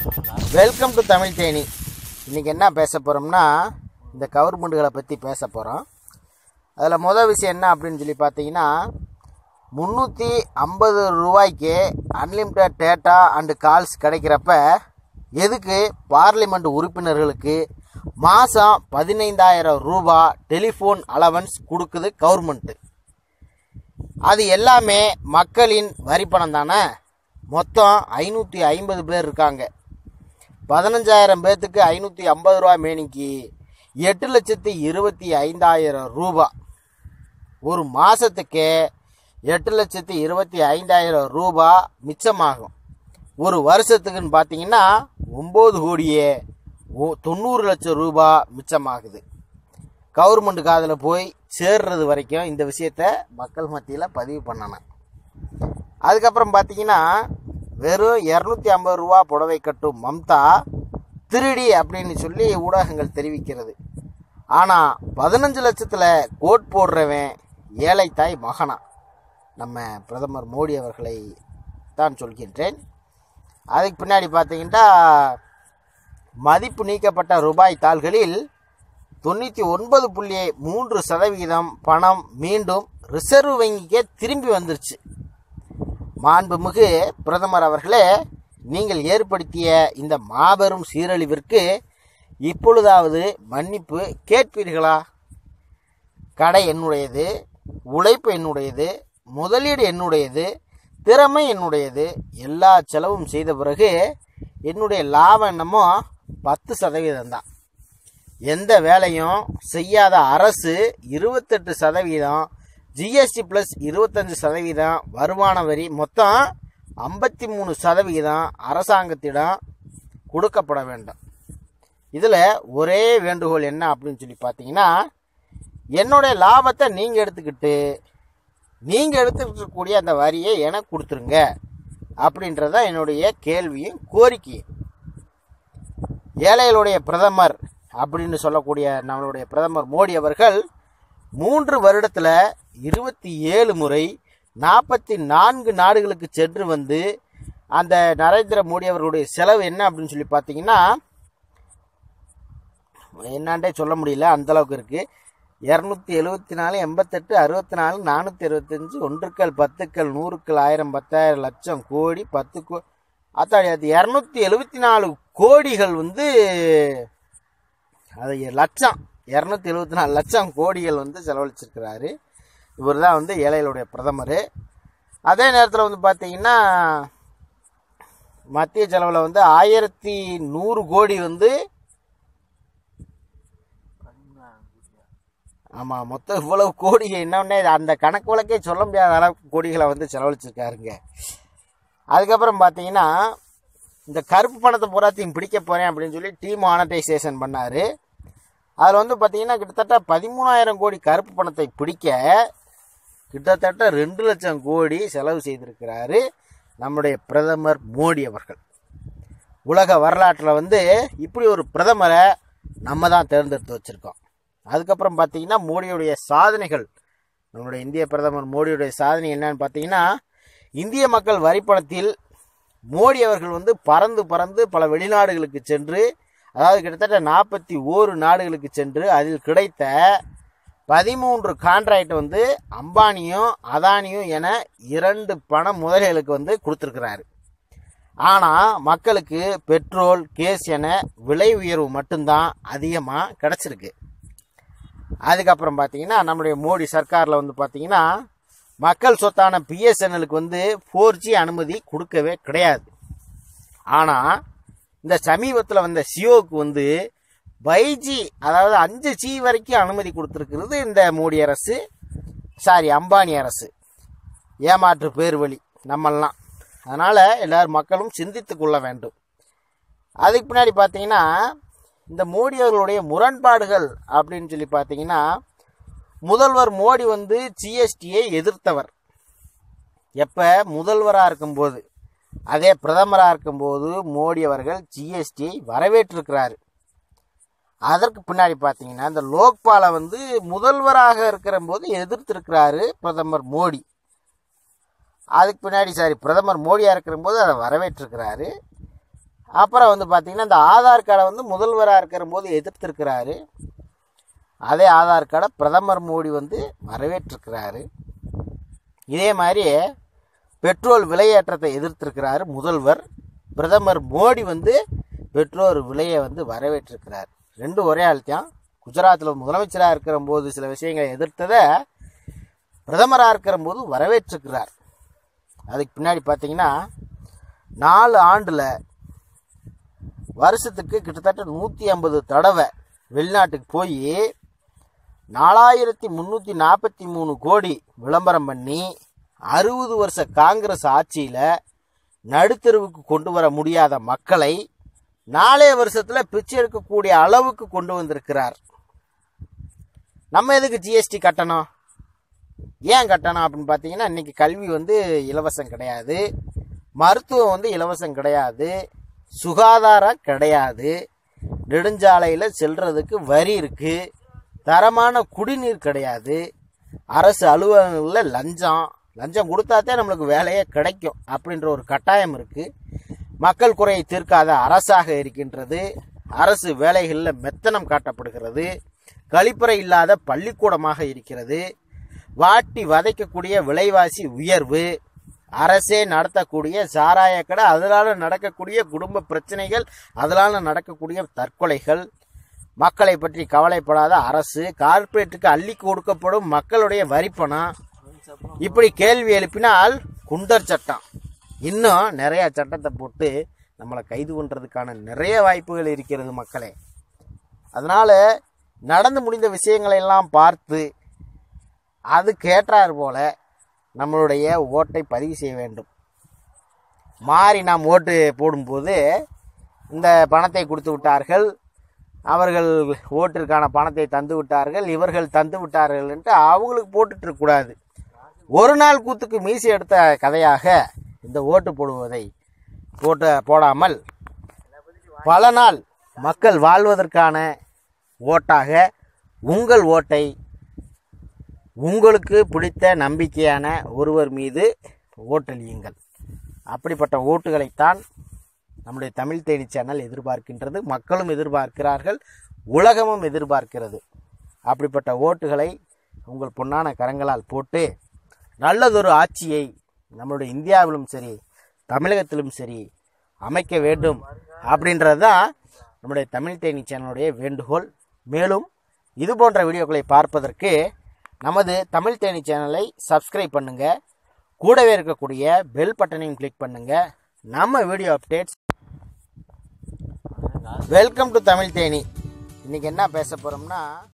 Welcome to Tamil Theni இன்றைக்கி என்ன பேச போகிறோம்னா இந்த கவர்மெண்ட்டுகளை பற்றி பேச போகிறோம் அதில் முதல் விஷயம் என்ன அப்படின்னு சொல்லி பார்த்தீங்கன்னா முந்நூற்றி ஐம்பது ரூபாய்க்கு அன்லிமிட்டட் டேட்டா அண்டு கால்ஸ் கிடைக்கிறப்ப எதுக்கு பார்லிமெண்ட் உறுப்பினர்களுக்கு மாதம் பதினைந்தாயிரம் ரூபா டெலிஃபோன் அலவன்ஸ் கொடுக்குது கவர்மெண்ட்டு அது எல்லாமே மக்களின் வரிப்பணம் தானே? மொத்தம் ஐநூற்றி ஐம்பது பேர் இருக்காங்க. பதினஞ்சாயிரம் பேர்த்துக்கு ஐநூற்றி ஐம்பது ரூபா மேனிக்கு எட்டு லட்சத்தி இருபத்தி ஐந்தாயிரம் ரூபா. ஒரு மாதத்துக்கு எட்டு லட்சத்தி இருபத்தி ஐந்தாயிரம் ரூபா மிச்சமாகும். ஒரு வருஷத்துக்குன்னு பார்த்தீங்கன்னா ஒம்பது கோடியே தொண்ணூறு லட்சம் ரூபா மிச்சமாகுது. கவர்மெண்ட் காதில் போய் சேர்றது வரைக்கும் இந்த விஷயத்த மக்கள் மத்தியில் பதிவு பண்ணணும். அதுக்கப்புறம் பார்த்தீங்கன்னா வெறும் இரநூத்தி ஐம்பது ரூபா புடவை கட்டும் மம்தா திருடி அப்படின்னு சொல்லி ஊடகங்கள் தெரிவிக்கிறது. ஆனால் பதினஞ்சு லட்சத்தில் கோட் போடுறவன் ஏழை தாய் மகனா? நம்ம பிரதமர் மோடி அவர்களை தான் சொல்கின்றேன். அதுக்கு பின்னாடி பார்த்தீங்கன்னா மதிப்பு நீக்கப்பட்ட ரூபாய் தாள்களில் தொண்ணூற்றி ஒன்பது புள்ளி மூன்று சதவிகிதம் பணம் மீண்டும் ரிசர்வ் வங்கிக்கே திரும்பி வந்துருச்சு. மாண்புமிகு பிரதமர் அவர்களே நீங்கள் ஏற்படுத்திய இந்த மாபெரும் சீரழிவிற்கு இப்பொழுதாவது மன்னிப்பு கேட்பீர்களா? கடை என்னுடையது உழைப்பு என்னுடையது முதலீடு என்னுடையது திறமை என்னுடையது எல்லா செலவும் செய்த பிறகு என்னுடைய லாபம் என்னமோ பத்து சதவீதம் தான் எந்த வேலையும் செய்யாத அரசு இருபத்தெட்டு சதவீதம் ஜிஎஸ்டி ப்ளஸ் இருபத்தஞ்சு சதவீதம் வருமான வரி மொத்தம் ஐம்பத்தி மூணு சதவீதம் அரசாங்கத்திடம் கொடுக்கப்பட வேண்டும். இதில் ஒரே வேண்டுகோள் என்ன அப்படின்னு சொல்லி பார்த்தீங்கன்னா என்னுடைய லாபத்தை நீங்கள் எடுத்துக்கிட்டு நீங்கள் எடுத்துக்கிட்டக்கூடிய அந்த வரியை எனக்கு கொடுத்துருங்க அப்படின்றது தான் என்னுடைய கேள்வியும் கோரிக்கையும். ஏழைகளுடைய பிரதமர் அப்படின்னு சொல்லக்கூடிய நம்மளுடைய பிரதமர் மோடி அவர்கள் மூன்று வருடத்தில் இருபத்தி ஏழு முறை நாற்பத்தி நான்கு நாடுகளுக்கு சென்று வந்து அந்த நரேந்திர மோடி அவர்களுடைய செலவு என்ன அப்படின்னு சொல்லி பார்த்தீங்கன்னா என்னான்டே சொல்ல முடியல அந்த அளவுக்கு இருக்குது இரநூத்தி எழுபத்தி நாலு எண்பத்தெட்டு அறுபத்தி நாலு நானூற்றி அறுபத்தஞ்சு ஒன்றுக்கள் பத்துக்கள் நூறுக்கள் ஆயிரம் பத்தாயிரம் லட்சம் கோடி பத்து கோ அத்தாடி அது இரநூத்தி எழுபத்தி நாலு கோடிகள் வந்து அது லட்சம். இரநூத்தி எழுபத்தி நாலு லட்சம் கோடிகள் வந்து செலவழிச்சிருக்கிறாரு. இவர் தான் வந்து ஏழைகளுடைய பிரதமர். அதே நேரத்தில் வந்து பார்த்தீங்கன்னா மத்திய செலவில் வந்து ஆயிரத்தி நூறு கோடி வந்து ஆமாம் மொத்தம் இவ்வளவு கோடி என்னன்னே அந்த கணக்கு வழக்கே சொல்ல முடியாத அளவுக்கு கோடிகளை வந்து செலவழிச்சிருக்காருங்க. அதுக்கப்புறம் பார்த்தீங்கன்னா இந்த கருப்பு பணத்தை பூராத்தையும் பிடிக்க போகிறேன் அப்படின்னு சொல்லி டிமானடைசேஷன் பண்ணார். அதில் வந்து பார்த்தீங்கன்னா கிட்டத்தட்ட பதிமூணாயிரம் கோடி கருப்பு பணத்தை பிடிக்க கிட்டத்தட்ட ரெண்டு லட்சம் கோடி செலவு செய்திருக்கிறாரு நம்முடைய பிரதமர் மோடி அவர்கள். உலக வரலாற்றில் வந்து இப்படி ஒரு பிரதமரை நம்ம தான் தேர்ந்தெடுத்து வச்சுருக்கோம். அதுக்கப்புறம் பார்த்தீங்கன்னா மோடியுடைய சாதனைகள் நம்மளுடைய இந்திய பிரதமர் மோடியுடைய சாதனை என்னன்னு பார்த்தீங்கன்னா இந்திய மக்கள் வரிப்பணத்தில் மோடி அவர்கள் வந்து பறந்து பறந்து பல வெளிநாடுகளுக்கு சென்று அதாவது கிட்டத்தட்ட நாற்பத்தி ஓரு நாடுகளுக்கு சென்று அதில் கிடைத்த பதிமூன்று கான்ட்ராக்ட் வந்து அம்பானியும் அதானியும் என இரண்டு பண முதலிகளுக்கு வந்து கொடுத்துருக்கிறாரு. ஆனால் மக்களுக்கு பெட்ரோல் கேஸ் என விலை உயர்வு மட்டும்தான் அதிகமாக கிடச்சிருக்கு. அதுக்கப்புறம் பார்த்தீங்கன்னா நம்முடைய மோடி சர்க்காரில் வந்து பார்த்தீங்கன்னா மக்கள் சொத்தான பிஎஸ்என்எலுக்கு வந்து ஃபோர் ஜி அனுமதி கொடுக்கவே கிடையாது. ஆனால் இந்த சமீபத்தில் வந்த சியோவுக்கு வந்து ஃபைவ் ஜி அதாவது அஞ்சு ஜி வரைக்கும் அனுமதி கொடுத்துருக்கிறது இந்த மோடி அரசு சாரி அம்பானி அரசு. ஏமாற்று பேர் வழி நம்மெல்லாம். அதனால் எல்லாரும் மக்களும் சிந்தித்து கொள்ள வேண்டும். அதுக்கு பின்னாடி பார்த்தீங்கன்னா இந்த மோடி அவர்களுடைய முரண்பாடுகள் அப்படின்னு சொல்லி பார்த்தீங்கன்னா முதல்வர் மோடி வந்து ஜிஎஸ்டியை எதிர்த்தவர். எப்போ? முதல்வராக இருக்கும்போது. அதே பிரதமராக இருக்கும்போது மோடி அவர்கள் ஜிஎஸ்டியை வரவேற்றிருக்கிறாரு. அதற்கு பின்னாடி பார்த்தீங்கன்னா இந்த லோக்பாலை வந்து முதல்வராக இருக்கிற போது எதிர்த்திருக்கிறாரு பிரதமர் மோடி. அதுக்கு பின்னாடி சாரி பிரதமர் மோடியாக இருக்கிற போது அதை வரவேற்றிருக்கிறாரு. அப்புறம் வந்து பார்த்தீங்கன்னா இந்த ஆதார் கார்டை வந்து முதல்வராக இருக்கிற போது எதிர்த்திருக்கிறாரு. அதே ஆதார் கார்டை பிரதமர் மோடி வந்து வரவேற்றிருக்கிறாரு. இதே மாதிரி பெட்ரோல் விலையேற்றத்தை எதிர்த்திருக்கிறார் முதல்வர். பிரதமர் மோடி வந்து பெட்ரோல் விலையை வந்து வரவேற்றிருக்கிறார். ரெண்டும் ஒரே ஆள்தான். குஜராத்தில் முதலமைச்சராக இருக்கிற போது சில விஷயங்களை எதிர்த்ததை பிரதமராக இருக்கிற போது வரவேற்றிருக்கிறார். அதுக்கு பின்னாடி பார்த்தீங்கன்னா நாலு ஆண்டில் வருஷத்துக்கு கிட்டத்தட்ட நூற்றி ஐம்பது தடவை வெளிநாட்டுக்கு போய் நாலாயிரத்தி முந்நூற்றி நாற்பத்தி மூணு கோடி விளம்பரம் பண்ணி அறுபது வருஷ காங்கிரஸ் ஆட்சியில் நடுத்தருவுக்கு கொண்டு வர முடியாத மக்களை நாலே வருஷத்தில் பிச்சை எடுக்கக்கூடிய அளவுக்கு கொண்டு வந்திருக்கிறார். நம்ம எதுக்கு ஜிஎஸ்டி கட்டணும்? ஏன் கட்டணும் அப்படின்னு பார்த்தீங்கன்னா இன்னைக்கு கல்வி வந்து இலவசம் கிடையாது. மருத்துவம் வந்து இலவசம் கிடையாது. சுகாதாரம் கிடையாது. நெடுஞ்சாலையில் செல்றதுக்கு வரி இருக்குது தரமான குடிநீர் கிடையாது. அரசு அலுவலகங்களில் லஞ்சம். லஞ்சம் கொடுத்தாத்தே நம்மளுக்கு வேலையே கிடைக்கும் அப்படின்ற ஒரு கட்டாயம் இருக்கு. மக்கள் குறையை தீர்க்காத அரசாக இருக்கின்றது. அரசு வேலைகளில் மெத்தனம் காட்டப்படுகிறது. கழிப்பறை இல்லாத பள்ளிக்கூடமாக இருக்கிறது. வாட்டி வதைக்கக்கூடிய விலைவாசி உயர்வு. அரசே நடத்தக்கூடிய சாராய கடை அதனால நடக்கக்கூடிய குடும்ப பிரச்சனைகள் அதனால நடக்கக்கூடிய தற்கொலைகள். மக்களை பற்றி கவலைப்படாத அரசு கார்ப்பரேட்டுக்கு அள்ளி கொடுக்கப்படும் மக்களுடைய வரிப்பணம். இப்படி கேள்வி எழுப்பினால் குண்டர் சட்டம். இன்னும் நிறைய சட்டத்தை போட்டு நம்மளை கைது பண்ணுறதுக்கான நிறைய வாய்ப்புகள் இருக்கிறது மக்களே. அதனால் நடந்து முடிந்த விஷயங்களை எல்லாம் பார்த்து அது கேட்டார் போல நம்மளுடைய ஓட்டை பதிவு செய்ய வேண்டும். மாறி நாம் ஓட்டு போடும்போது இந்த பணத்தை கொடுத்து விட்டார்கள். அவர்கள் ஓட்டிற்கான பணத்தை தந்து விட்டார்கள். இவர்கள் தந்து விட்டார்கள் என்று அவங்களுக்கு போட்டுட்டு இருக்கக்கூடாது ஒரு நாள் கூத்துக்கு மீசி எடுத்த கதையாக இந்த ஓட்டு போடுவதை போட்ட போடாமல் பல நாள் மக்கள் வாழ்வதற்கான ஓட்டாக உங்கள் ஓட்டை உங்களுக்கு பிடித்த நம்பிக்கையான ஒருவர் மீது ஓட்டளியுங்கள். அப்படிப்பட்ட ஓட்டுகளைத்தான் நம்முடைய தமிழ் தேடி சேனல் எதிர்பார்க்கின்றது. மக்களும் எதிர்பார்க்கிறார்கள் உலகமும் எதிர்பார்க்கிறது. அப்படிப்பட்ட ஓட்டுகளை உங்கள் பொன்னான கரங்களால் போட்டு நல்லதொரு ஆட்சியை நம்மளுடைய இந்தியாவிலும் சரி தமிழகத்திலும் சரி அமைக்க வேண்டும் அப்படின்றது தான் நம்முடைய தமிழ் தேனி சேனலுடைய வேண்டுகோள். மேலும் இது போன்ற வீடியோக்களை பார்ப்பதற்கு நமது தமிழ் தேனி சேனலை சப்ஸ்கிரைப் பண்ணுங்க. கூடவே இருக்கக்கூடிய பெல் பட்டனையும் கிளிக் பண்ணுங்க. நம்ம video updates welcome to Tamil Theni. இன்னைக்கு என்ன பேச போறோம்னா